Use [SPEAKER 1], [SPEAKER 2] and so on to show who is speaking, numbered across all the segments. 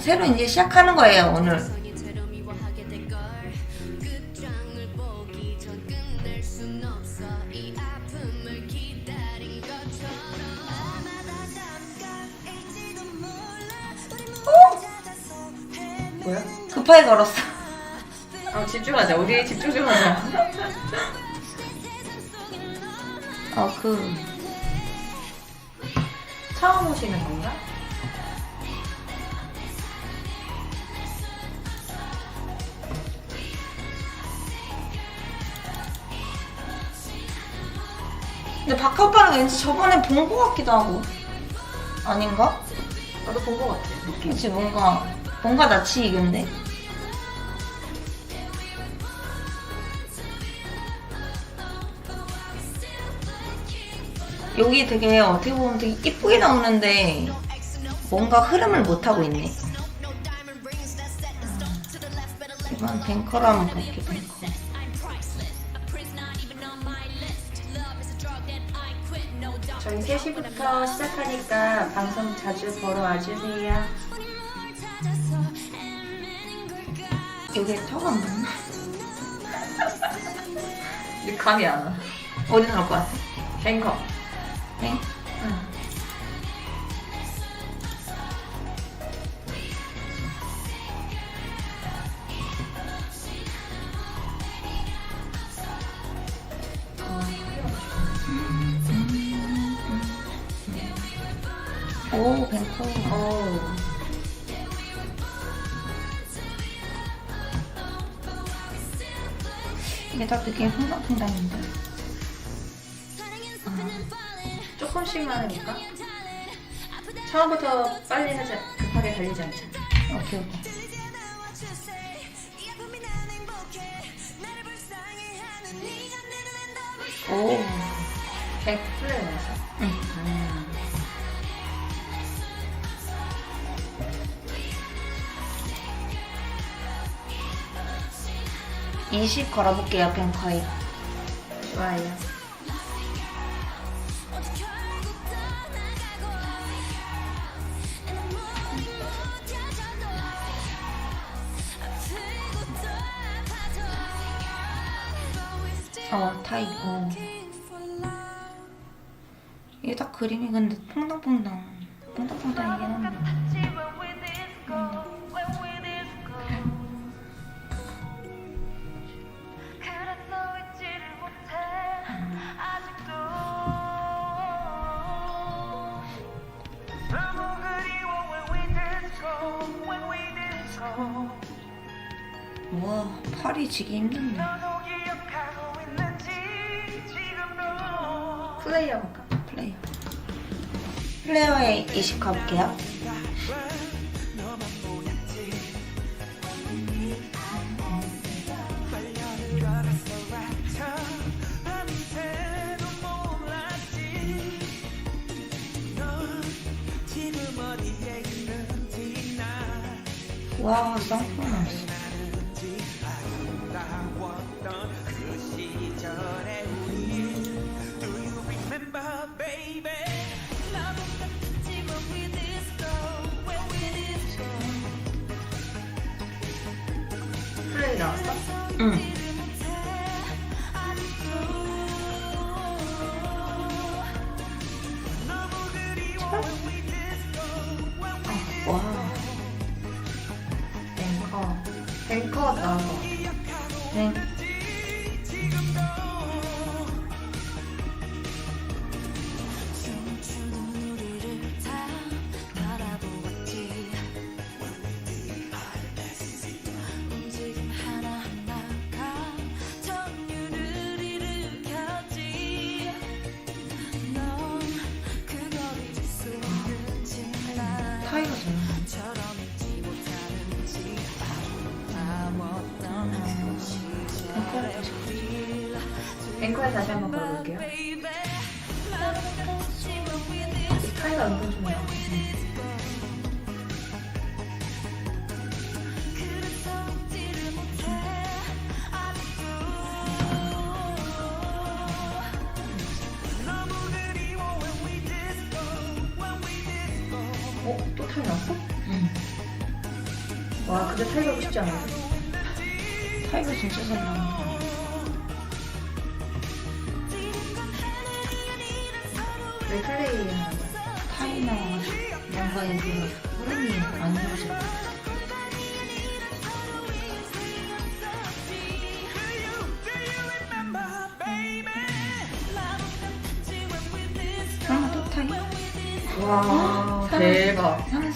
[SPEAKER 1] 새로 이제 시작하는 거예요 오늘.
[SPEAKER 2] 뭐야?
[SPEAKER 1] 급하게 걸었어.
[SPEAKER 2] 아 집중하자. 우리 집중 좀 하자.
[SPEAKER 1] 어 그.
[SPEAKER 2] 처음 오시는 건가?
[SPEAKER 1] 근데 박하 오빠는 왠지 저번에 본 거 같기도 하고. 아닌가?
[SPEAKER 2] 나도 본것 같아. 느낌.
[SPEAKER 1] 그치 뭔가 뭔가 낯이 익은데. 여기 되게 어떻게 보면 되게 이쁘게 나오는데 뭔가 흐름을 못 하고 있네. 음. 이건 뱅커로 한번 볼게 뱅
[SPEAKER 2] 저희 3시부터 시작하니까 방송 자주 보러 와주세요.
[SPEAKER 1] 여기에 턱안 맞나?
[SPEAKER 2] 근데 감이 안 와.
[SPEAKER 1] 어디 나올 것 같아?
[SPEAKER 2] 뱅커.
[SPEAKER 1] 네? 다 되게 흥당흥당인데.
[SPEAKER 2] 조금씩만 해볼까? 처음부터 빨리 하자. 급하게 달리지 않자.
[SPEAKER 1] 오케이 오케이. 오.
[SPEAKER 2] 백 플레이에서.
[SPEAKER 1] 응.
[SPEAKER 2] 음.
[SPEAKER 1] 이십 걸어볼게요 뱅커에.
[SPEAKER 2] 좋아요.
[SPEAKER 1] 어. 어. 이게 딱 그림이 근데 퐁당퐁당. 퐁당퐁당이긴 한데. 팔이 지기 힘든데.
[SPEAKER 2] 플레이 해볼까?
[SPEAKER 1] 플레이어. 플레이어에 이십 가볼게요.
[SPEAKER 2] 뱅커에 다시 한번 걸어볼게요. 이 타이가 은근 좋네요. 어? 또 타이?
[SPEAKER 1] 응.
[SPEAKER 2] 와 근데 타이거가 쉽지 않아.
[SPEAKER 1] 타이거 진짜 잘 나온다.
[SPEAKER 2] 왜 플레이 하는 거야?
[SPEAKER 1] 타이 나와가지고 뭔가 이게 흐름이 안 좋아질 것 같아.
[SPEAKER 2] 와 대박.
[SPEAKER 1] 사면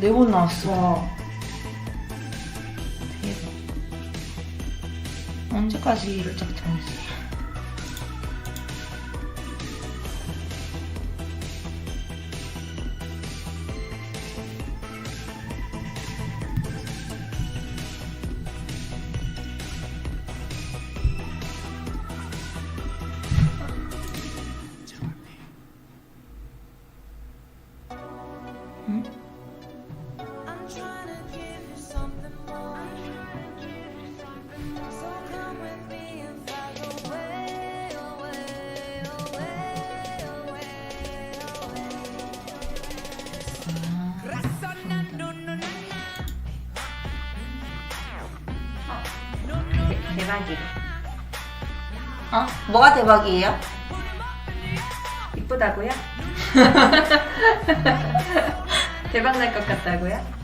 [SPEAKER 1] 네 번 나왔어.
[SPEAKER 2] 와
[SPEAKER 1] 대박. 언제까지 이를 짝정
[SPEAKER 2] 대- 대박이다.
[SPEAKER 1] 어? 뭐가 대박이에요?
[SPEAKER 2] 이쁘다고요? 대박 날 것 같다고요?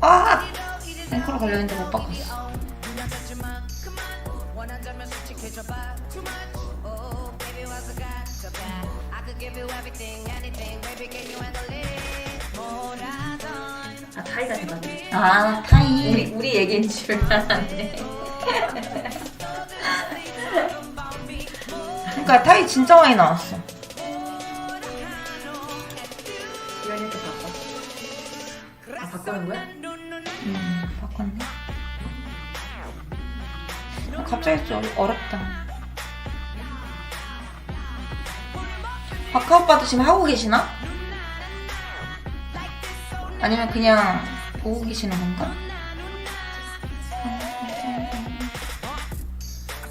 [SPEAKER 1] 아! 앵커로 걸렸는데 못 바꿨어.
[SPEAKER 2] 아 타이가 대박이다.
[SPEAKER 1] 아, 타이.
[SPEAKER 2] 우리 우리 얘기인 줄 알았네.
[SPEAKER 1] 그러니까 타이 진짜 많이 나왔어.
[SPEAKER 2] 이현이한테 바꿔. 아 바꾸는 거야?
[SPEAKER 1] 음, 바꿨네. 아, 갑자기 좀 어렵다. 박하 오빠도 지금 하고 계시나? 아니면 그냥 보고 계시는 건가?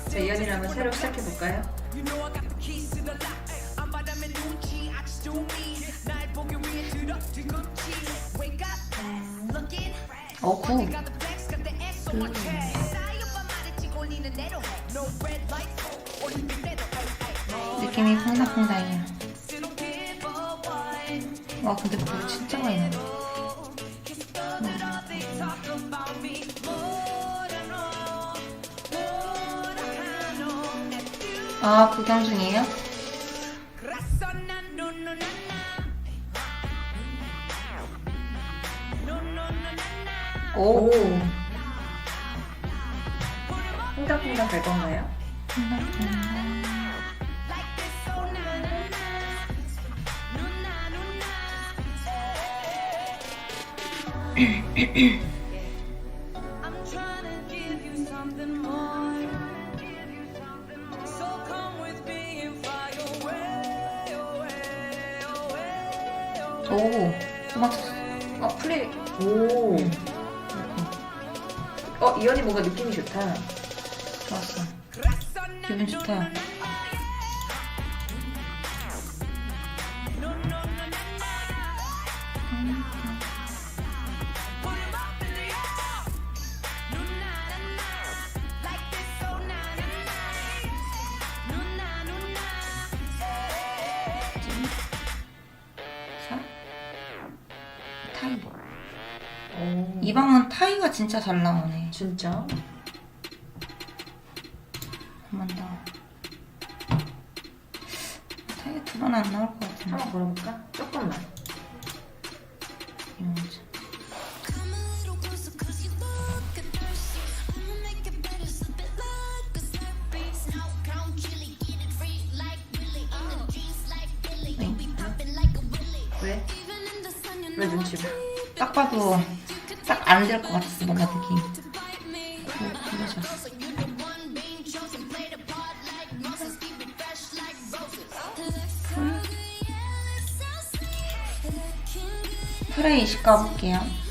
[SPEAKER 2] 자 이현이랑 한번 새로 시작해 볼까요?
[SPEAKER 1] 어, 구. 느낌이 퐁당퐁당이야. 와, 근데 그 진짜 많이 나네. 아, 구경 중이에요? 오.
[SPEAKER 2] 퐁당퐁당 갈 건가요?
[SPEAKER 3] I'm trying to give
[SPEAKER 1] 오. 또 맞췄어.
[SPEAKER 2] 어 플레이. 오. 어 이현이 뭔가 느낌이 좋다.
[SPEAKER 1] 좋았어. 기분 좋다. 방은 타이가 진짜 잘 나오네.
[SPEAKER 2] 진짜?
[SPEAKER 1] 한번 더. 타이 두 번 안 나올 것 같은데.
[SPEAKER 2] 한번 걸어볼까? 조금만.
[SPEAKER 3] Billy.
[SPEAKER 2] 왜? 왜 눈치 봐?
[SPEAKER 1] 딱 봐도 딱안될 것 같았어 뭔가 느낌. 어, 이거 좋았어. 프레이 20 가볼게요.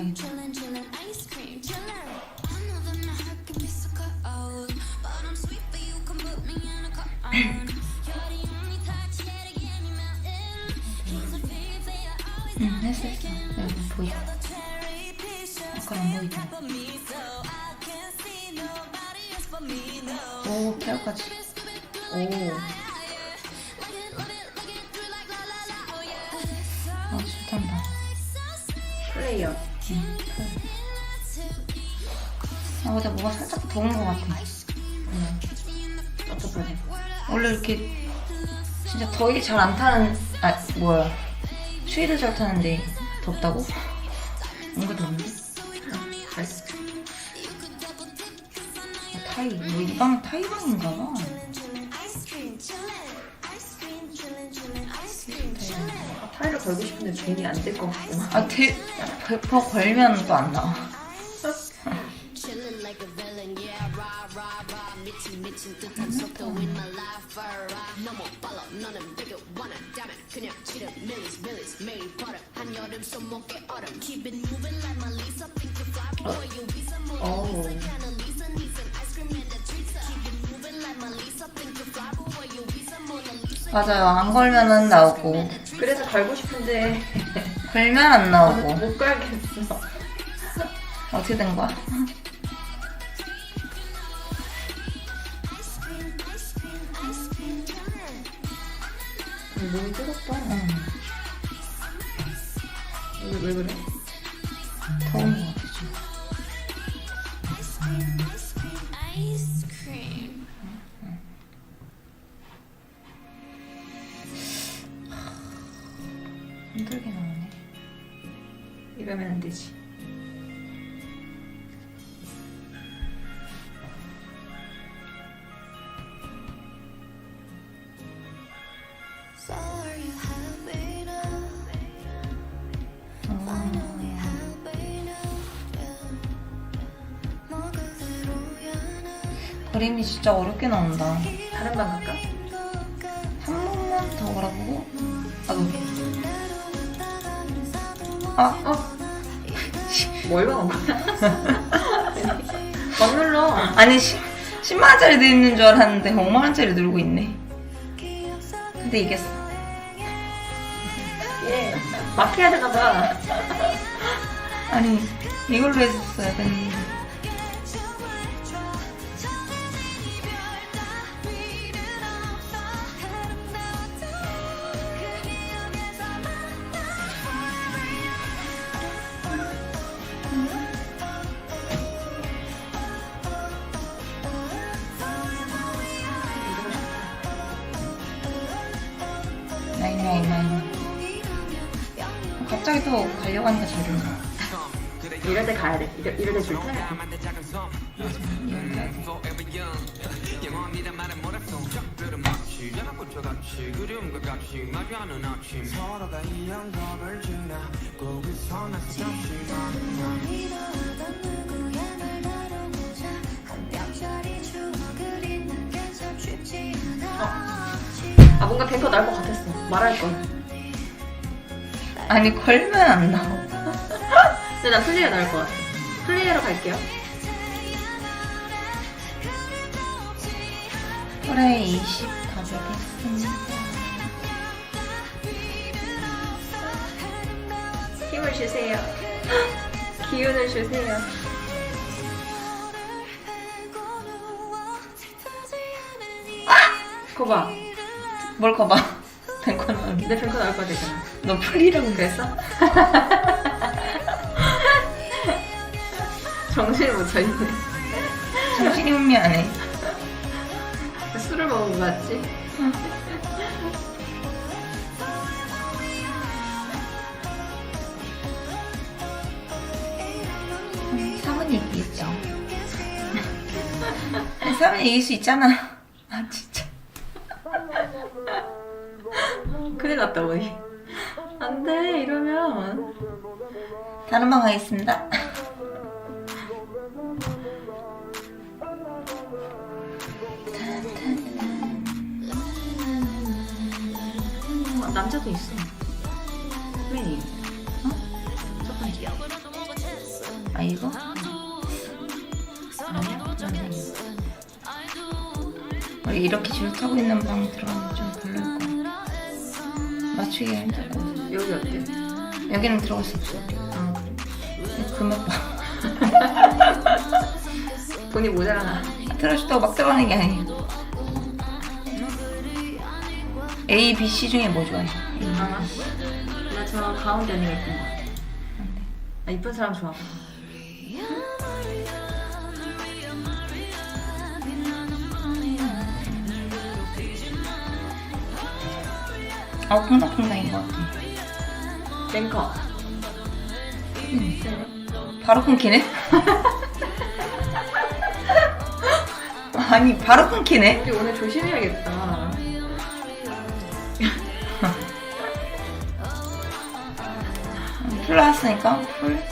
[SPEAKER 1] 플레이 해야겠다. 응 했어 했어. 여기 보여. 아까 안 보이잖아. 오 케어까지.
[SPEAKER 2] 오.
[SPEAKER 1] 아 뭐가 살짝 더운 것 같아.
[SPEAKER 2] 응. 어떡하지?
[SPEAKER 1] 원래 이렇게 진짜 더위 잘 안 타는 아 뭐야 추위를 잘 타는데 덥다고? 뭔가 덥는데?
[SPEAKER 2] 알았어.
[SPEAKER 1] 아, 타이 뭐 이방 타이방인가 봐.
[SPEAKER 2] 아, 타이를 걸고 싶은데 괜히 안 될 것 같고.
[SPEAKER 1] 아 대, 100% 걸면 또 안 나와.
[SPEAKER 3] Rah. 미친, 미친 듯한 속도 in my life, alright. 너무 빨라, 너는 damn it. 그냥 지름, millies, millies, 매일 버릇. 한여름 손목에 얼음. Keep it moving like my Lisa, think you fly, boy, you some more.
[SPEAKER 2] 오.
[SPEAKER 3] Kinda Lisa, needs an ice cream and a treat. Keep it moving like my Lisa, think you fly, boy, you some Mona Lisa.
[SPEAKER 1] 맞아요. 안 걸면은 나오고
[SPEAKER 2] 그래서 걸고 싶은데
[SPEAKER 1] 걸면 안 나오고
[SPEAKER 2] 못 걸겠어.
[SPEAKER 1] 어떻게 된 거야?
[SPEAKER 2] 몸이 뜨겁다.
[SPEAKER 1] 응.
[SPEAKER 2] 왜, 왜 그래?
[SPEAKER 1] 더운 거 같아.
[SPEAKER 3] Ice cream.
[SPEAKER 1] 힘들게 나오네.
[SPEAKER 2] 이러면 안 되지.
[SPEAKER 1] 그림이 진짜 어렵게 나온다.
[SPEAKER 2] 다른 방 갈까?
[SPEAKER 1] 한 번만 더 걸어보고 아 너. 아
[SPEAKER 2] 어? 뭘 봐온 거야? 막 눌러.
[SPEAKER 1] 아니 10, 10만 원짜리 돼 있는 줄 알았는데 5만 원짜리 누르고 있네. 근데 이겼어.
[SPEAKER 2] 예. 막 해야 되나 봐.
[SPEAKER 1] 아니 이걸로 했었어야 됐는데. 하니까 잘 된다.
[SPEAKER 2] 이럴 때 가야 돼. 이럴, 이럴 때 좋다.
[SPEAKER 4] 서로가 이 영겁을 지나고 그 선에서 잠시만
[SPEAKER 3] 믿어하던 누구의 말 다뤄보자 한 뼘짜리 추억을 잊는 게참 쉽지 않아
[SPEAKER 2] 아, 뭔가 뱅커 나을 것 같았어. 말할 걸.
[SPEAKER 1] 아니 걸면 안 나와.
[SPEAKER 2] 근데 난 플레이어 나을 것 같아. 플레이어로 갈게요.
[SPEAKER 1] 그래 20 가보겠습니다.
[SPEAKER 2] 힘을 주세요. 기운을 주세요. 거봐.
[SPEAKER 1] 뭘 거봐. 뱅커는
[SPEAKER 2] 내 뱅커 나을 것 같았잖아.
[SPEAKER 1] 너 풀이라고 그랬어?
[SPEAKER 2] 정신을 못 차리네.
[SPEAKER 1] 정신이 혼미 안 해.
[SPEAKER 2] 누가지?
[SPEAKER 1] 음, 사모님 얘기했죠. 아니, 사모님 얘기할 수 있잖아. 아 진짜.
[SPEAKER 2] 큰일 났다 우리. 안돼 이러면
[SPEAKER 1] 다른 방 가겠습니다.
[SPEAKER 2] 어, 남자도 있어. 왜? 첫 번째.
[SPEAKER 1] 아 이거?
[SPEAKER 2] 아니야?
[SPEAKER 1] 우리 이렇게 줄 타고 있는 방 들어가면 좀 별로일 거야. 맞추기가 힘들 것 같아.
[SPEAKER 2] 여기 어때?
[SPEAKER 1] 여기는 들어갈 수 없어.
[SPEAKER 2] 어.
[SPEAKER 1] 봐.
[SPEAKER 2] 돈이 모자라나.
[SPEAKER 1] 들어준다고 막 들어가는 게 아니야. A, B, C 중에 뭐 좋아해?
[SPEAKER 2] 아, 나저 가운데 언니가 이쁜 거 같아. 아 이쁜 사람 좋아하고.
[SPEAKER 1] 아, 콩닥콩닥인 것 같아.
[SPEAKER 2] 랭커.
[SPEAKER 1] 바로 끊기네? 아니, 바로 끊기네?
[SPEAKER 2] 우리 오늘 조심해야겠다.
[SPEAKER 1] 풀 나왔으니까, 풀.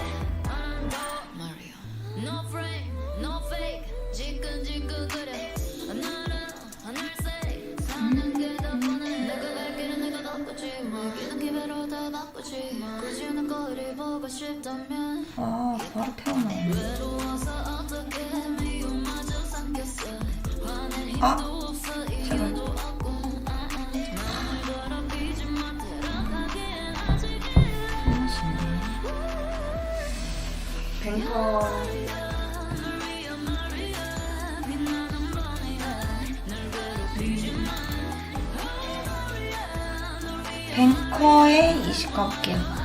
[SPEAKER 1] 아. 제발.
[SPEAKER 2] 뱅커.
[SPEAKER 1] 뱅커에 20 가볼게요.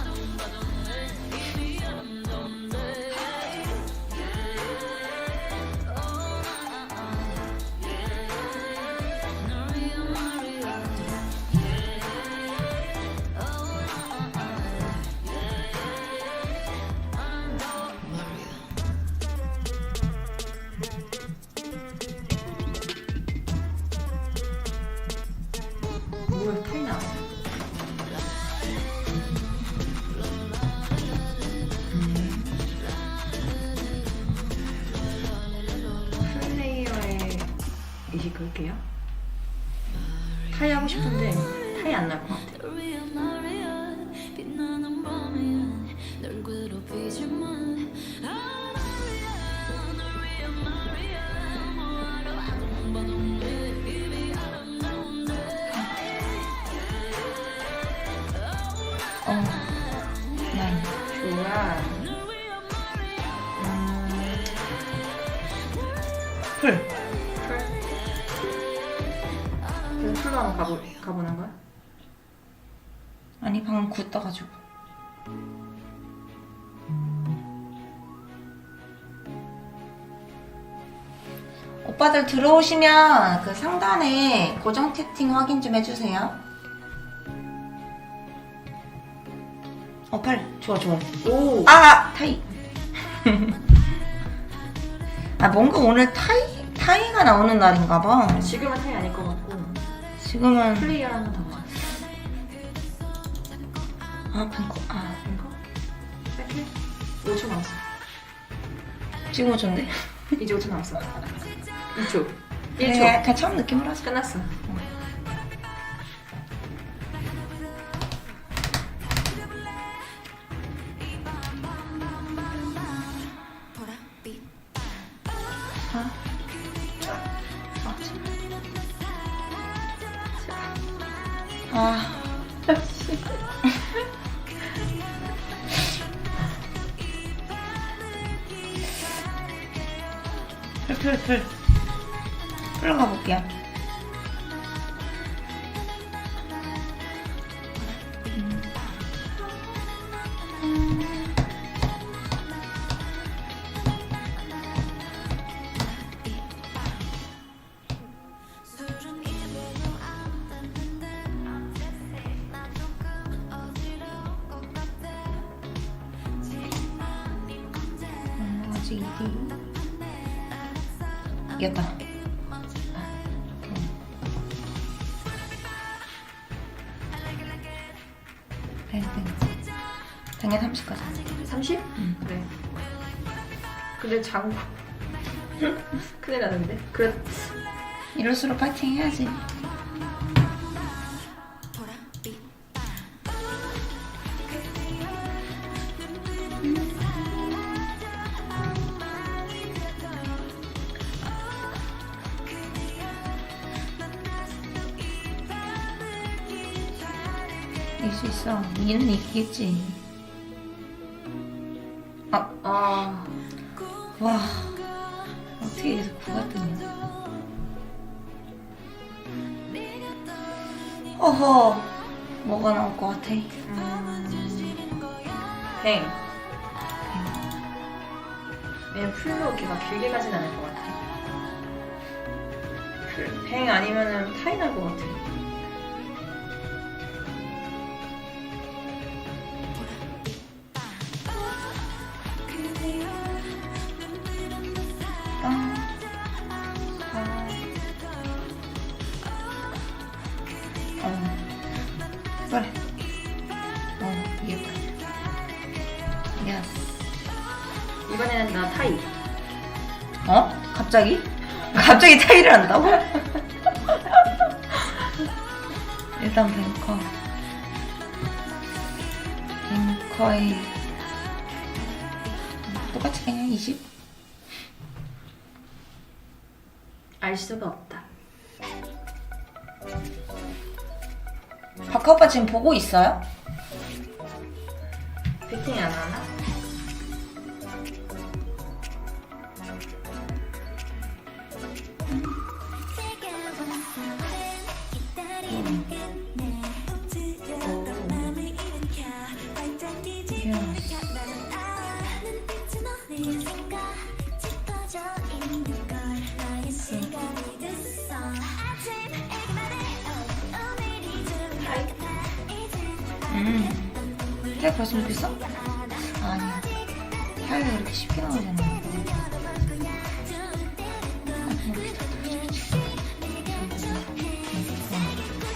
[SPEAKER 2] 뭐 그래서 한번 가보, 가보는 거야?
[SPEAKER 1] 아니, 방금 굿 떠가지고. 오빠들 들어오시면 그 상단에 고정 채팅 확인 좀 해주세요. 어, 팔. 좋아, 좋아.
[SPEAKER 2] 오!
[SPEAKER 1] 아! 타이. 아, 뭔가 오늘 타이, 타이가 나오는 날인가 봐.
[SPEAKER 2] 지금은 타이 아닐 것 같고
[SPEAKER 1] 지금은.
[SPEAKER 2] 플레이어 한번 더 봐.
[SPEAKER 1] 아, 뱅코. 아,
[SPEAKER 2] 뱅커? 뺄게. 5초 남았어.
[SPEAKER 1] 지금 오전데?
[SPEAKER 2] 이제 5초 남았어. 2초. 1초.
[SPEAKER 1] 네, 그냥 처음 느낌으로 하자.
[SPEAKER 2] 끝났어.
[SPEAKER 1] 이겼다. 뱅, 뱅. 뱅에 30까지.
[SPEAKER 2] 30?
[SPEAKER 1] 응.
[SPEAKER 2] 그래. 근데 장구. 큰일 나는데. 그래.
[SPEAKER 1] 이럴수록 파이팅 해야지. 수 있어. 이기는 이기겠지. 아,
[SPEAKER 2] 아.
[SPEAKER 1] 와. 어떻게 여기서 구가 뜨냐. 어허. 뭐가 나올 것 같아?
[SPEAKER 2] 뱅. 왜냐면 풀로 이렇게 막 길게 가진 않을 것 같아. 풀, 뱅 아니면은 타이 날 것 같아.
[SPEAKER 1] 갑자기? 갑자기 타이를 한다고? 일단 뱅커. 뱅커의 똑같이 그냥 20?
[SPEAKER 2] 알 수가 없다.
[SPEAKER 1] 박하 오빠 지금 보고 있어요?
[SPEAKER 2] 피팅 안 하나?
[SPEAKER 1] 벌써 먹겠어? 아니야. 타이가 그렇게 쉽게 나오잖아.